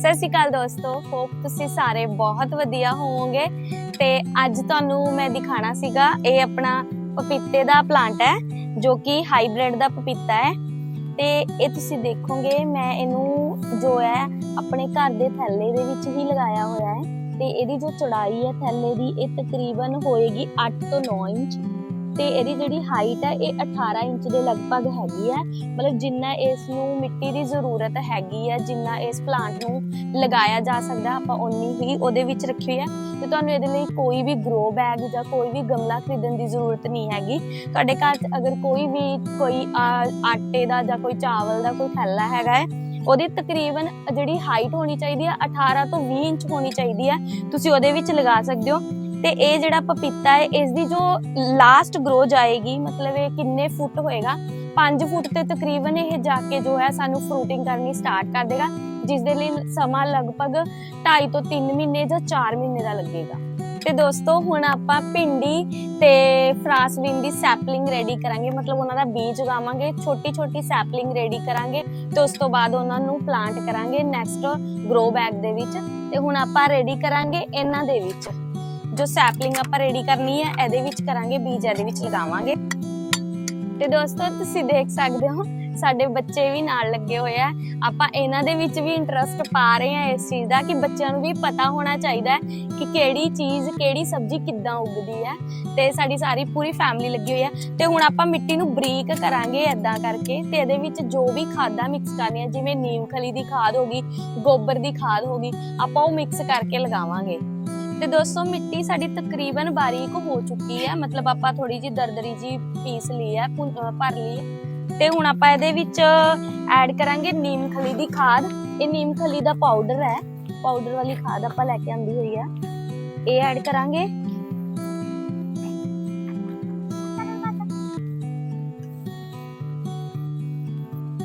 ਸਤਿ ਸ਼੍ਰੀ ਅਕਾਲ ਦੋਸਤੋ ਹੋਪ ਤੁਸੀਂ ਸਾਰੇ ਬਹੁਤ ਵਧੀਆ ਹੋਵੋਗੇ। ਤੇ ਅੱਜ ਤੁਹਾਨੂੰ ਮੈਂ ਦਿਖਾਣਾ ਸੀਗਾ, ਇਹ ਆਪਣਾ ਪਪੀਤੇ ਦਾ ਪਲਾਂਟ ਹੈ, ਜੋ ਕਿ ਹਾਈਬ੍ਰਿਡ ਦਾ ਪਪੀਤਾ ਹੈ। ਤੇ ਇਹ ਤੁਸੀਂ ਦੇਖੋਗੇ, ਮੈਂ ਇਹਨੂੰ ਜੋ ਹੈ, ਆਪਣੇ ਘਰ ਦੇ ਥੈਲੇ ਦੇ ਵਿੱਚ ਹੀ ਲਗਾਇਆ ਹੋਇਆ ਹੈ। ਤੇ ਇਹਦੀ ਜੋ ਚੌੜਾਈ ਹੈ, ਥੈਲੇ ਦੀ, ਇਹ ਤਕਰੀਬਨ ਹੋਏਗੀ 8 ਤੋਂ 9 ਇੰਚ। ਤੇ ਇਹਦੀ ਜਿਹੜੀ ਹਾਈਟ ਹੈ ਇਹ 18 ਇੰਚ ਦੇ ਲਗਭਗ ਹੈਗੀ ਹੈ ਮਤਲਬ ਜਿੰਨਾ ਇਸ ਨੂੰ ਮਿੱਟੀ ਦੀ ਜ਼ਰੂਰਤ ਹੈਗੀ ਹੈ ਜਿੰਨਾ ਇਸ ਪਲਾਂਟ ਨੂੰ ਲਗਾਇਆ ਜਾ ਸਕਦਾ, ਆਪਾਂ ਉਨੀ ਹੀ ਉਹਦੇ ਵਿੱਚ ਰੱਖੀ ਹੈ ਤੇ ਤੁਹਾਨੂੰ ਇਹਦੇ ਲਈ ਕੋਈ ਵੀ ਗਰੋ ਬੈਗ ਜਾਂ ਕੋਈ ਵੀ ਗਮਲਾ ਖਰੀਦਣ ਦੀ ਜ਼ਰੂਰਤ ਨਹੀਂ ਹੈਗੀ। ਤੁਹਾਡੇ ਘਰ 'ਚ ਅਗਰ ਕੋਈ ਵੀ ਕੋਈ ਆਟੇ ਦਾ ਜਾਂ ਕੋਈ ਚਾਵਲ ਦਾ ਕੋਈ ਥੈਲਾ ਹੈਗਾ ਹੈ, ਉਹਦੀ ਤਕਰੀਬਨ ਜਿਹੜੀ ਹਾਈਟ ਹੋਣੀ ਚਾਹੀਦੀ ਹੈ 18 ਤੋਂ 20 ਇੰਚ ਹੋਣੀ ਚਾਹੀਦੀ ਹੈ ਤੁਸੀਂ ਉਹਦੇ ਵਿੱਚ ਲਗਾ ਸਕਦੇ ਹੋ। ਤੇ ਇਹ ਜਿਹੜਾ ਪਪੀਤਾ ਹੈ ਇਸ ਦੀ ਜੋ ਲਾਸਟ ਗਰੋ ਜਾਏਗੀ, ਮਤਲਬ ਇਹ ਕਿੰਨੇ ਫੁੱਟ ਹੋਏਗਾ? 5 ਫੁੱਟ ਤੇ ਤਕਰੀਬਨ ਇਹ ਜਾ ਕੇ ਜੋ ਹੈ, ਸਾਨੂੰ ਫਰੂਟਿੰਗ ਕਰਨੀ ਸਟਾਰਟ ਕਰ ਦੇਗਾ ਜਿਸ ਦੇ ਲਈ ਸਮਾਂ ਲਗਭਗ 2.5 ਤੋਂ 3 ਮਹੀਨੇ ਜਾਂ 4 ਮਹੀਨੇ ਦਾ ਲੱਗੇਗਾ। ਤੇ ਦੋਸਤੋ, ਹੁਣ ਆਪਾਂ ਭਿੰਡੀ ਤੇ ਫਰਾਸਬੀਨ ਦੀ ਸੈਪਲਿੰਗ ਰੈਡੀ ਕਰਾਂਗੇ, ਮਤਲਬ ਉਹਨਾਂ ਦਾ ਬੀਜ ਉਗਾਵਾਂਗੇ ਛੋਟੀ ਛੋਟੀ ਸੈਪਲਿੰਗ ਰੈਡੀ ਕਰਾਂਗੇ, ਤੇ ਉਸ ਤੋਂ ਬਾਅਦ ਉਹਨਾਂ ਨੂੰ ਪਲਾਂਟ ਕਰਾਂਗੇ ਨੈਕਸਟ ਗਰੋ ਬੈਗ ਦੇ ਵਿੱਚ, ਤੇ ਹੁਣ ਆਪਾਂ ਰੈਡੀ ਕਰਾਂਗੇ ਇਹਨਾਂ ਦੇ ਵਿੱਚ। ਜੋ ਸੈਪਲਿੰਗ ਆਪਾਂ ਰੈਡੀ ਕਰਨੀ ਹੈ, ਇਹਦੇ ਵਿੱਚ ਕਰਾਂਗੇ, ਬੀਜ ਇਹਦੇ ਵਿੱਚ ਲਗਾਵਾਂਗੇ। ਤੇ ਦੋਸਤੋ, ਤੁਸੀਂ ਦੇਖ ਸਕਦੇ ਹੋ, ਸਾਡੇ ਬੱਚੇ ਵੀ ਨਾਲ ਲੱਗੇ ਹੋਏ ਆ। ਆਪਾਂ ਇਹਨਾਂ ਦੇ ਵਿੱਚ ਵੀ ਇੰਟਰਸਟ ਪਾ ਰਹੇ ਆ ਇਸ ਚੀਜ਼ ਦਾ ਕਿ ਬੱਚਿਆਂ ਨੂੰ ਵੀ ਪਤਾ ਹੋਣਾ ਚਾਹੀਦਾ ਹੈ ਕਿ ਕਿਹੜੀ ਚੀਜ਼, ਕਿਹੜੀ ਸਬਜ਼ੀ ਕਿੱਦਾਂ ਉੱਗਦੀ ਹੈ। ਤੇ ਸਾਡੀ ਸਾਰੀ ਪੂਰੀ ਫੈਮਿਲੀ ਲੱਗੀ ਹੋਈ ਹੈ ਤੇ ਹੁਣ ਆਪਾਂ ਮਿੱਟੀ ਨੂੰ ਬਰੀਕ ਕਰਾਂਗੇ ਐਦਾਂ ਕਰਕੇ ਤੇ ਇਹਦੇ ਵਿੱਚ ਜੋ ਵੀ ਖਾਦਾਂ ਮਿਕਸ ਕਰਨੀਆਂ, ਜਿਵੇਂ ਨੀਮ ਖਲੀ ਦੀ ਖਾਦ ਹੋਗੀ ਗੋਬਰ ਦੀ ਖਾਦ ਹੋਗੀ ਆਪਾਂ ਉਹ ਮਿਕਸ ਕਰਕੇ ਲਗਾਵਾਂਗੇ। ਤੇ ਦੋਸਤੋ, ਮਿੱਟੀ ਸਾਡੀ ਤਕਰੀਬਨ ਬਾਰੀਕ ਹੋ ਚੁੱਕੀ ਹੈ। ਮਤਲਬ ਆਪਾਂ ਥੋੜੀ ਜੀ ਦਰਦਰੀ ਜੀ ਪੀਸ ਲਈ ਹੈ ਭਰ ਲਈ ਹੈ। ਤੇ ਹੁਣ ਆਪਾਂ ਇਹਦੇ ਵਿੱਚ ਐਡ ਕਰਾਂਗੇ ਨੀਮ ਖਲੀ ਦੀ ਖਾਦ। ਇਹ ਨੀਮ ਖਲੀ ਦਾ ਪਾਊਡਰ ਹੈ। ਪਾਊਡਰ ਵਾਲੀ ਖਾਦ ਆਪਾਂ ਲੈ ਕੇ ਆਂਦੀ ਹੋਈ ਹੈ। ਇਹ ਐਡ ਕਰਾਂਗੇ।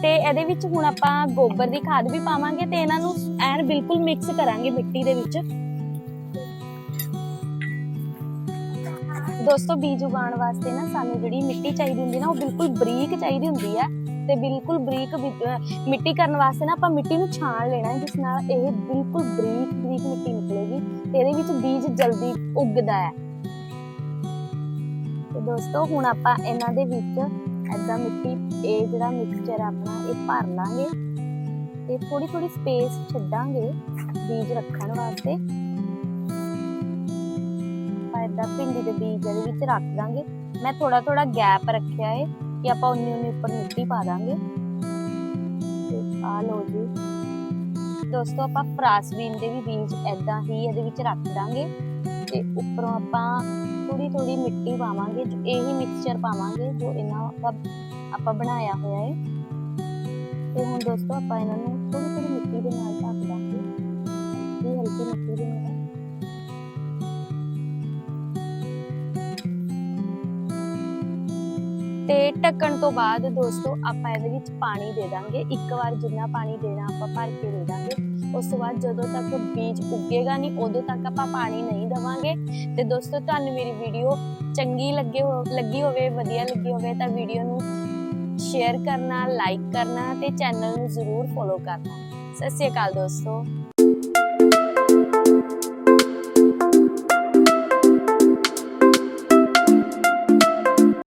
ਤੇ ਇਹਦੇ ਵਿੱਚ ਹੁਣ ਆਪਾਂ ਗੋਬਰ ਦੀ ਖਾਦ ਵੀ ਪਾਵਾਂਗੇ ਤੇ ਇਹਨਾਂ ਨੂੰ ਐਨ ਬਿਲਕੁਲ ਮਿਕਸ ਕਰਾਂਗੇ ਮਿੱਟੀ ਦੇ ਵਿੱਚ। ਦੋਸਤੋ ਬੀਜ ਉਗਾਉਣ ਵਾਸਤੇ ਨਾ ਸਾਨੂੰ ਜਿਹੜੀ ਮਿੱਟੀ ਚਾਹੀਦੀ ਹੁੰਦੀ ਨਾ ਉਹ ਬਿਲਕੁਲ ਬਰੀਕ ਚਾਹੀਦੀ ਹੁੰਦੀ ਹੈ ਤੇ ਬਿਲਕੁਲ ਬਰੀਕ ਮਿੱਟੀ ਕਰਨ ਵਾਸਤੇ ਨਾ ਆਪਾਂ ਮਿੱਟੀ ਨੂੰ ਛਾਣ ਲੈਣਾ ਹੈ, ਜਿਸ ਨਾਲ ਇਹ ਬਿਲਕੁਲ ਬਰੀਕ ਬਰੀਕ ਮਿੱਟੀ ਨਿਕਲੇਗੀ ਤੇ ਇਹਦੇ ਵਿੱਚ ਬੀਜ ਜਲਦੀ ਉੱਗਦਾ ਹੈ। ਤੇ ਦੋਸਤੋ, ਹੁਣ ਆਪਾਂ ਇਹਨਾਂ ਦੇ ਵਿੱਚ ਐਦਾਂ ਮਿੱਟੀ, ਇਹ ਜਿਹੜਾ ਮਿਕਸਚਰ ਆਪਣਾ, ਇਹ ਭਰ ਲਾਂਗੇ ਤੇ ਥੋੜੀ ਥੋੜੀ ਸਪੇਸ ਛੱਡਾਂਗੇ ਬੀਜ ਰੱਖਣ ਵਾਸਤੇ। ਬੀਜ ਇਹਦੇ ਵਿੱਚ ਰੱਖ ਦਾਂਗੇ। ਮੈਂ ਥੋੜਾ ਥੋੜਾ ਗੈਪ ਰੱਖਿਆ ਹੈ ਕਿ ਆਪਾਂ ਉਨੀ ਉਨੀ ਉੱਪਰ ਮਿੱਟੀ ਪਾ ਦਾਂਗੇ। ਤੇ ਆ ਲਓ ਜੀ। ਦੋਸਤੋ, ਆਪਾਂ ਫਰਾਸਬੀਨ ਦੇ ਵੀ ਬੀਜ ਐਦਾਂ ਹੀ ਇਹਦੇ ਵਿੱਚ ਰੱਖ ਦਾਂਗੇ। ਤੇ ਉੱਪਰੋਂ ਆਪਾਂ ਥੋੜੀ ਥੋੜੀ ਮਿੱਟੀ ਪਾਵਾਂਗੇ, ਜੋ ਇਹੀ ਮਿਕਸਚਰ ਪਾਵਾਂਗੇ, ਜੋ ਇਹਨਾਂ ਦਾ ਆਪਾਂ ਬਣਾਇਆ ਹੋਇਆ ਹੈ ਤੇ ਹੁਣ ਦੋਸਤੋ, ਆਪਾਂ ਇਹਨਾਂ ਨੂੰ ਥੋੜੀ ਥੋੜੀ ਮਿੱਟੀ ਦੇ ਨਾਲ ਢੱਕ ਦਾਂਗੇ। ਹਲਕੀ ਹਲਕੀ ਮਿੱਟੀ ਦੇ ਨਾਲ। ਤੇ ਢੱਕਣ ਤੋਂ ਬਾਅਦ ਦੋਸਤੋ, ਆਪਾਂ ਇਹਦੇ ਵਿੱਚ ਪਾਣੀ ਦੇ ਦਾਂਗੇ। ਇੱਕ ਵਾਰ ਜਿੰਨਾ ਪਾਣੀ ਦੇਣਾ ਆਪਾਂ ਭਰ ਕੇ ਦੇ ਦਾਂਗੇ। ਉਸ ਤੋਂ ਬਾਅਦ ਜਦੋਂ ਤੱਕ ਬੀਜ ਉੱਗੇਗਾ ਨਹੀਂ, ਉਦੋਂ ਤੱਕ ਆਪਾਂ ਪਾਣੀ ਨਹੀਂ ਦਵਾਂਗੇ। ਤੇ ਦੋਸਤੋ, ਤੁਹਾਨੂੰ ਮੇਰੀ ਵੀਡੀਓ ਚੰਗੀ ਲੱਗੇ ਹੋ, ਲੱਗੀ ਹੋਵੇ, ਵਧੀਆ ਲੱਗੀ ਹੋਵੇ, ਤਾਂ ਵੀਡੀਓ ਨੂੰ ਸ਼ੇਅਰ ਕਰਨਾ ਲਾਈਕ ਕਰਨਾ ਤੇ ਚੈਨਲ ਨੂੰ ਜ਼ਰੂਰ ਫੋਲੋ ਕਰਨਾ। ਸਤਿ ਸ਼੍ਰੀ ਅਕਾਲ ਦੋਸਤੋ।